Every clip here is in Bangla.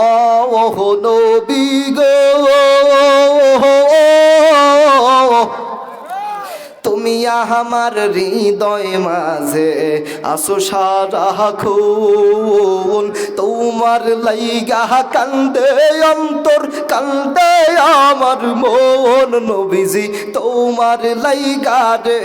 ও নবী গো। তুমি আমার হৃদয় মাঝে আসো সারাক্ষণ তোমার লাইগা কান্দে অন্তর, কান্দে আমার মন নবীজি। তোমার লাইগা রে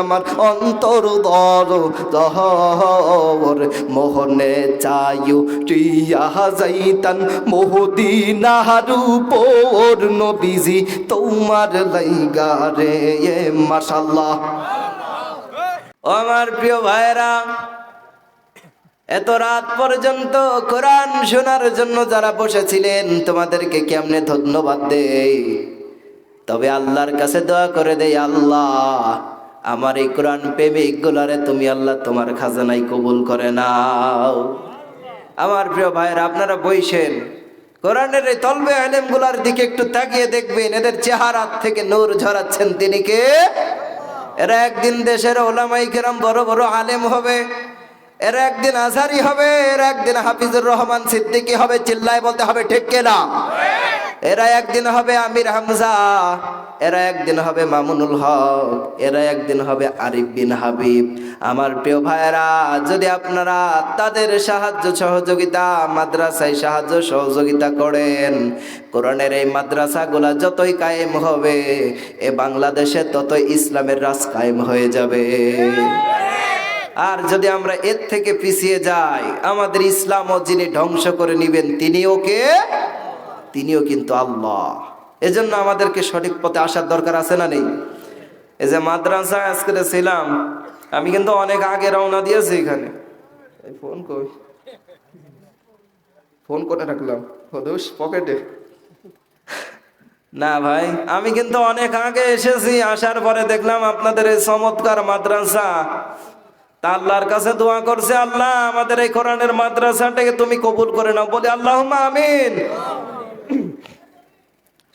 আমার অন্তর দর, দহর। মোহনে চায়ু, টিয়া যাইতান মোহদিনার উপর নবীজি। তোমার লাইগা রে মাশাল্লাহ আমার প্রিয় ভাইরা এত রাত পর্যন্ত কোরআন শোনার জন্য যারা বসেছিলেন, তোমাদেরকে কেমনে ধন্যবাদ দেই? তবে আল্লাহর কাছে দোয়া করে দেই, আল্লাহ, আমার এই কোরআন প্রেমিক গুলারে তুমি আল্লাহ তোমার খাজানাই কবুল করে নাও। আমার প্রিয় ভাইয়েরা, আপনারা বইছেন কোরআনের এই তলবে আলেমগুলার দিকে একটু তাকিয়ে দেখবেন, এদের চেহারা থেকে নূর ঝরাচ্ছেন তিনি কে? এরা একদিন দেশের ওলামাই কেরাম বড় বড় আলেম হবে। এরা একদিন আজারি হবে, এর একদিন হাফিজুর রহমান সিদ্দিকী হবে, চিল্লায় বলতে হবে, ঠিক কেনা এরা একদিন হবে আমির হামজা, এরা একদিন হবে মামুনুল হক, এরা একদিন হবে আরিফ বিন হাবিব। আমার প্রিয় ভাইয়েরা, যদি আপনারা তাদের সাহায্য সহযোগিতা, মাদ্রাসায় সাহায্য সহযোগিতা করেন, কোরআনের এই মাদ্রাসাগুলা যতই কায়েম হবে, এ বাংলাদেশে ততই ইসলামের রাজ কায়েম হয়ে যাবে। আর যদি আমরা এর থেকে পিছিয়ে যাই, আমাদের ইসলামও যিনি ধ্বংস করে নিবেন, তিনিও কে? তিনিও কিন্তু আল্লাহ। এজন্য আমাদেরকে সঠিক পথে আসার দরকার আছে না নেই? এই যে মাদ্রাসা আজকে ছিলাম, আমি কিন্তু অনেক আগে রওনা দিয়েছি এখানে। এই ফোন কই? ফোন করে রাখলাম? হদুস পকেটে। না ভাই, আমি কিন্তু অনেক আগে এসেছি, আসার পরে দেখলাম আপনাদের এই চমৎকার মাদ্রাসা। তা আল্লাহর কাছে দোয়া করছে, আল্লাহ আমাদের এই কোরআনের মাদ্রাসাটাকে তুমি কবুল করে নাও। বলে আল্লাহ আমিন।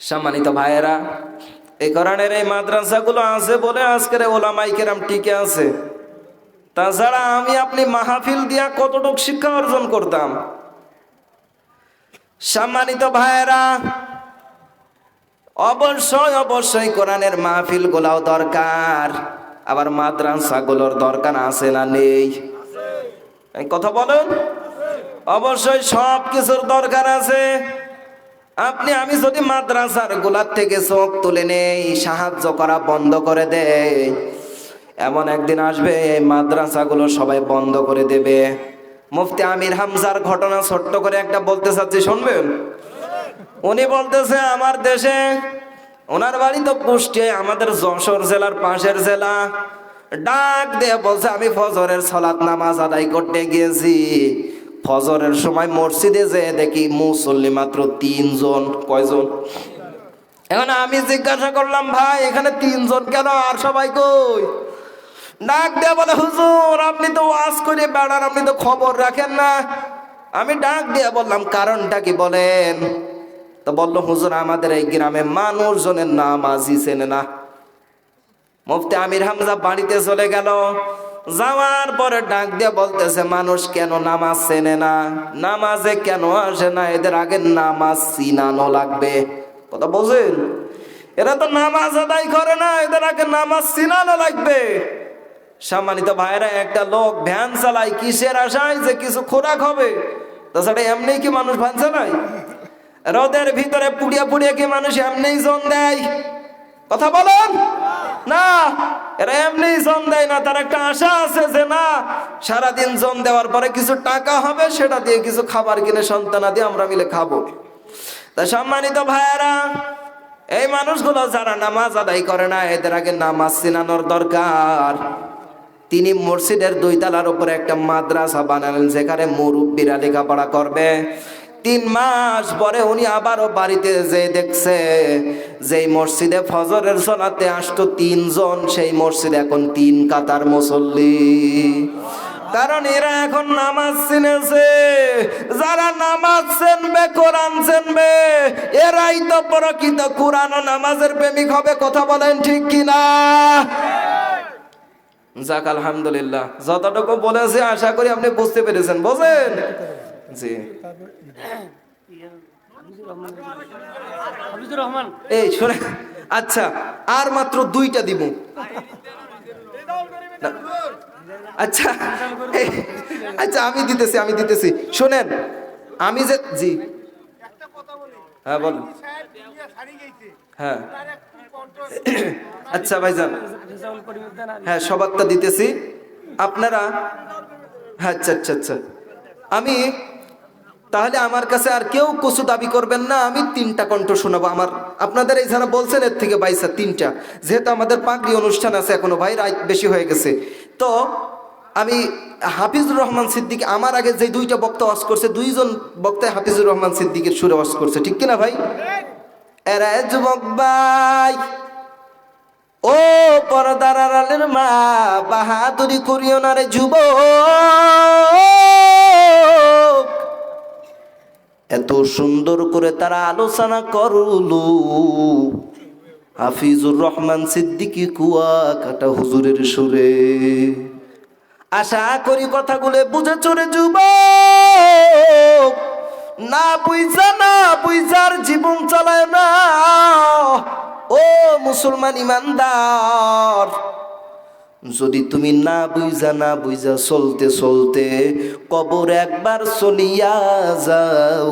সম্মানিত ভাইয়েরা, এই কোরআনের এই মাদ্রাসাগুলো আছে বলে আজকের ওলামাই কেরাম টিকে আছে। তাছাড়া আমি আপনি মাহফিল দিয়া কতটুক শিক্ষা অর্জন করতাম? সম্মানিত ভাইয়েরা, অবশ্যই অবশ্যই কোরআনের মাহফিল গুলাও দরকার। আবার মাদ্রাসাগুলোর দরকার আছে না নেই? কথা বলুন? অবশ্যই সব কিছুর দরকার আছে। আপনি, আমি যদি মাদ্রাসার গোলার থেকে চোখ তুলে নেই, সাহায্য করা বন্ধ করে দেয় এমন একদিন আসবে এই মাদ্রাসাগুলো সবাই বন্ধ করে দেবে। মুফতি আমির হামজার ঘটনা ছোট্ট করে একটা বলতে চাচ্ছি, শুনবেন? উনি বলতেছে, আমার দেশে ওনার বাড়ি তো কুষ্টিয়ায় আমাদের যশোর জেলার পাশের জেলা। ডাক দিয়ে বলছে, আমি ফজরের সলাত নামাজ আদায় করতে গিয়েছি। ফজরের সময় মসজিদে যে দেখি মুসল্লি মাত্র তিনজন। কয়জন? এখন আমি জিজ্ঞাসা করলাম, ভাই, এখানে তিনজন কেন? আর সবাই কই? ডাক দিয়ে বলে, হুজুর, আপনি তো ওয়াজ করে বেড়ান, আপনি তো খবর রাখেন না। আমি ডাক দিয়ে বললাম, কারণটা কি বলেন? তো বলল, হুজুর, আমাদের এই গ্রামে মানুষজনের নাম আজি চেনে না। মুফতি আমির হামজা বাড়িতে চলে গেল। যাওয়ার পরে ডাক দিয়ে বলতেছে, মানুষ কেন নামাজ চেনে না? নামাজে কেন আসে না? এদের আগে নামাজ চিনানো লাগবে। কথা বোঝেন? এরা তো নামাজ আদায় করে না, এদের আগে নামাজ চিনানো লাগবে। সম্মানিত ভাইরা, একটা লোক ভ্যান চালায়, কিসের আশায় যে কিছু খোরাক হবে? তাছাড়া এমনি কি মানুষ ভ্যান চালায়? রোদের ভিতরে পুড়িয়া পুড়িয়া কি মানুষ এমনি জন দেয়? কথা বলেন? না, এরা এমনি জন দেয় না। তার একটা আশা আছে যে না, সারাদিন জন দেওয়ার পরে কিছু টাকা হবে, সেটা দিয়ে কিছু খাবার কিনে সন্তানা দিয়ে আমরা মিলে খাব। তা সম্মানিত ভাইয়ারা, এই মানুষগুলো যারা নামাজ আদায় করে না, এদের আগে নামাজ চিনানোর দরকার। তিনি মসজিদের দুই তালার উপরে একটা মাদ্রাসা বানালেন, যেখানে মুরব্বীরা লেখাপড়া করবে। তিন মাস পরে উনি আবারও বাড়িতে যে দেখছে, যেই মসজিদে ফজরের সলাতে আসতো তিনজন, সেই মসজিদে এখন তিন কাতার মুসল্লি। কারণ এরা এখন নামাজ চিনেছে। যারা নামাজ চেনবে, কোরআন চেনবে, এরাই তো প্রকৃত কোরআন ও নামাজের প্রেমিক হবে, কথা বলেন ঠিক কিনা? যাক, আলহামদুলিল্লাহ। যতটুকু বলেছে, আশা করি আপনি বুঝতে পেরেছেন। বোঝেন? জি। এই শোনে আচ্ছা আর মাত্র দুইটা দিব আচ্ছা আচ্ছা আমি দিতেছি আমি দিতেছি। শোনেন আমি যে জি। হ্যাঁ বলুন। হ্যাঁ। আচ্ছা ভাইজান। হ্যাঁ সবারটা দিতেছি। আপনারা হ্যাঁ আচ্ছা আচ্ছা আচ্ছা। আমি তাহলে আমার কাছে আর কেউ কচু দাবি করবেন না, আমি তিনটা কণ্ঠ শোনাবো। আমার, আপনাদের এই যারা বলছেন, এর থেকে বাইসা তিনটা। যেহেতু আমাদের পাগড়ি অনুষ্ঠান আছে, এখনও ভাই রাত বেশি হয়ে গেছে। তো আমি হাফিজুর রহমান সিদ্দিক, আমার আগে যে দুইটা বক্তা ওয়াজ করছে, দুইজন বক্তায় হাফিজুর রহমান সিদ্দিকের সুরে ওয়াজ করছে। ঠিক কিনা ভাই? এরা যুবক ভাই, ও পরদার আড়ালের মা, বাহাদুরি করিও না রে যুব এত সুন্দর করে তারা আলোচনা করল। হাফিজুর রহমান সিদ্দিকি কুয়া কাটা হুজুরের সুরে। আশা করি কথাগুলো বুঝে চড়ে যুব না বুঝা, না বুঝার জীবন চালায় না। ও মুসলমান ইমানদার। যদি তুমি না বুঝা না বুঝা চলতে চলতে কবর একবার চলিয়া যাও,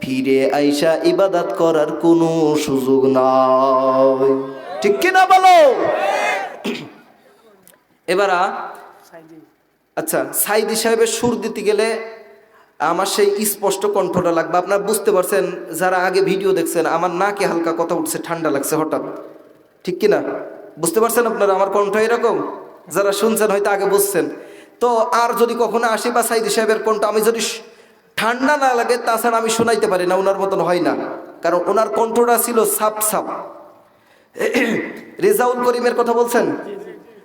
ফিরে আইসা ইবাদাত করার কোনো সুযোগ নাই। ঠিক কিনা বলো? এবার আচ্ছা সাইদি সাহেবের সুর দিতে গেলে আমার সেই স্পষ্ট কণ্ঠটা লাগবে। আপনার বুঝতে পারছেন, যারা আগে ভিডিও দেখছেন, আমার নাকে হালকা কথা উঠছে, ঠান্ডা লাগছে হঠাৎ। ঠিক কি না বুঝতে পারছেন আপনারা আমার কণ্ঠ এরকম? যারা শুনছেন হয়তো আগে বুঝছেন। তো আর যদি কখনো আসি বা সাইদি সাহেবের কণ্ঠ আমি যদি ঠান্ডা না লাগে তাছাড়া আমি শোনাইতে পারি না ওনার মতন হয় না। কারণ ওনার কণ্ঠটা ছিল সাপ সাপ। রেজাউল করিমের কথা বলছেন?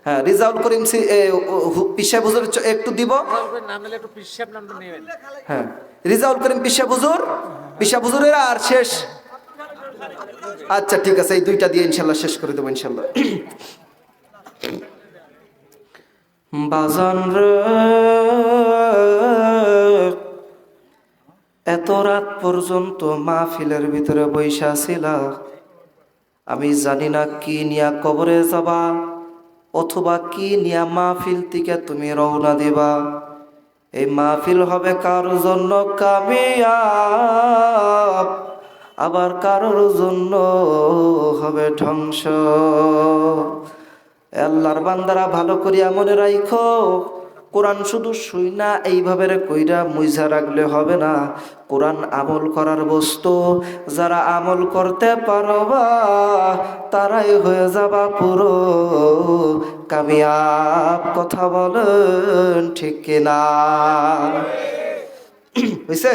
হ্যাঁ রেজাউল করিম সি- এ, ও- হু- পিসা হুজুর একটু দিব। পিসাব হ্যাঁ রেজাউল করিম পিসা হুজুর হুজুরের আর শেষ। আচ্ছা ঠিক আছে এই দুইটা দিয়ে ইনশাল্লাহ শেষ করে দেবো ইনশাল্লাহ। বাজান এত রাত পর্যন্ত মাহফিলের ভিতরে বৈশা ছিলা। আমি জানি না কি নিয়া কবরে যাবা, অথবা কি নিয়া মাহফিল থেকে তুমি রওনা দিবা। এই মাহফিল হবে কারোর জন্য কামিয়াব, আবার কারোর জন্য হবে ধ্বংস। আল্লাহর বান্দারা ভালো করিয়া মনে রাখো কোরআন শুধু শুই না, এইভাবে কইরা মুইজা রাখলে হবে না। কোরআন আমল করার বস্তু, যারা আমল করতে পারবা তারাই হয়ে যাবা পুরো। কামিয়াব কথা বলেন ঠিক কিনা? হয়েছে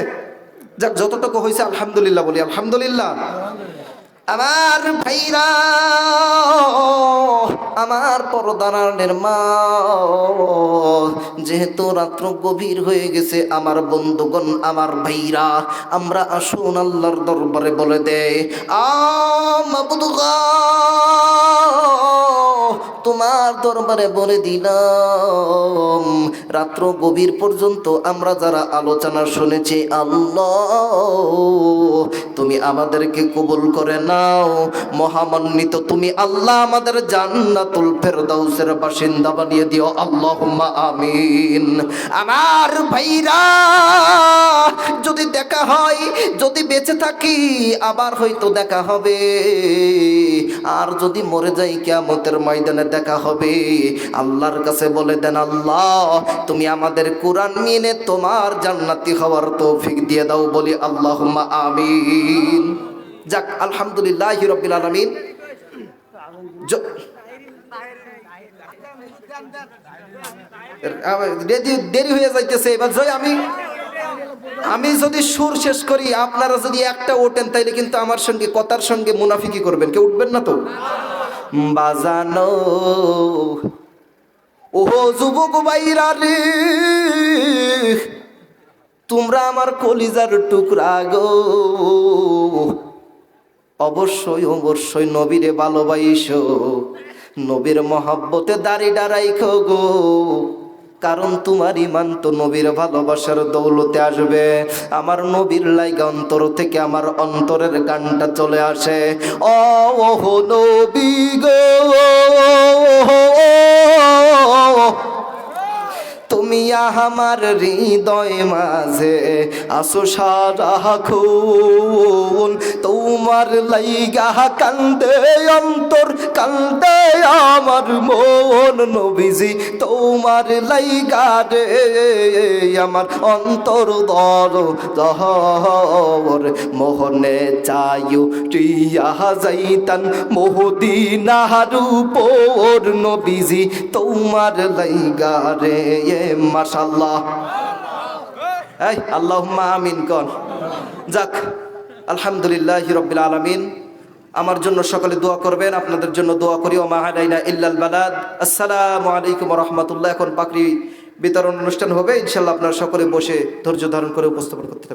যাক, যতটুকু হয়েছে আলহামদুলিল্লাহ বলি, আলহামদুলিল্লাহ। আমার ভাইরা আমার পরদানের মা যেহেতু রাত্র গভীর হয়ে গেছে, আমার বন্ধুগণ, আমার ভাইরা, আমরা আসুন আল্লাহর দরবারে বলে দেয় তোমার দরবারে বলে দিলাম, রাত্র গভীর পর্যন্ত আমরা যারা আলোচনা শুনেছি, আল্লাহ, তুমি আমাদেরকে কবুল করে নাও। মহামান্বিত, তুমি আল্লাহ আমাদের জান্নাতুল ফেরদাউসের বাসিন্দা বানিয়ে দিও। আল্লাহুম্মা আমিন। আমার ভাইরা, যদি দেখা হয়, যদি বেঁচে থাকি, আবার হয়তো দেখা হবে। আর যদি মরে যাই, কিয়ামতের ময়দানে দেখা হবে। আল্লাহর কাছে বলে দেন, আল্লাহ, তুমি আমাদের কোরআন মেনে তোমার জান্নাতি হওয়ার তৌফিক দিয়ে দাও। বলি, আল্লাহুম্মা আমিন। যাক, আলহামদুলিল্লাহ রবিল আলমিন। দেরি হয়ে যাইতেছে। এবার জয় আমি। আমি যদি সুর শেষ করি, আপনারা যদি একটা ওঠেন, তাইলে কিন্তু আমার সঙ্গে, কথার সঙ্গে মুনাফিকি করবেন। কেউ উঠবেন না তো? বাজানো। ওহো, যুবক বাইরা তোমরা আমার কলিজার টুকরা গো। অবশ্যই অবশ্যই নবীরে ভালোবাইস নবীর মহাব্বতে দাড়ি ডারাইখ গো। কারণ তোমার ইমান তো নবীর ভালোবাসার দৌলতে আসবে আমার নবীর লাইগা অন্তর থেকে আমার অন্তরের গানটা চলে আসে অহ নবী গো তুমি আমার হৃদয় মাঝে আসো সারাক্ষণ তোমার লাইগা কান্দে অন্তর, কান্দে আমার মন। নবীজি, তোমার লাইগা রে, আমার অন্তর দর, দহর। মোহনে চায়ু, টিয়া যাইতান মোহদিনার উপর। নবীজি, তোমার লাইগা রে। মাশাল্লাহ এই আল্লাহ আমিন কন। যাক, আলহামদুলিল্লাহ রব্বিল আলমিন। আমার জন্য সকলে দোয়া করবেন, আপনাদের জন্য দোয়া করি ও মাহাদাইনা ইল্লাল বালাদ। আসসালামু আলাইকুম রহমতুল্লাহ। এখন পাকরি বিতরণ অনুষ্ঠান হবে ইনশাল্লাহ আপনারা সকলে বসে ধৈর্য ধারণ করে উপস্থাপন করতে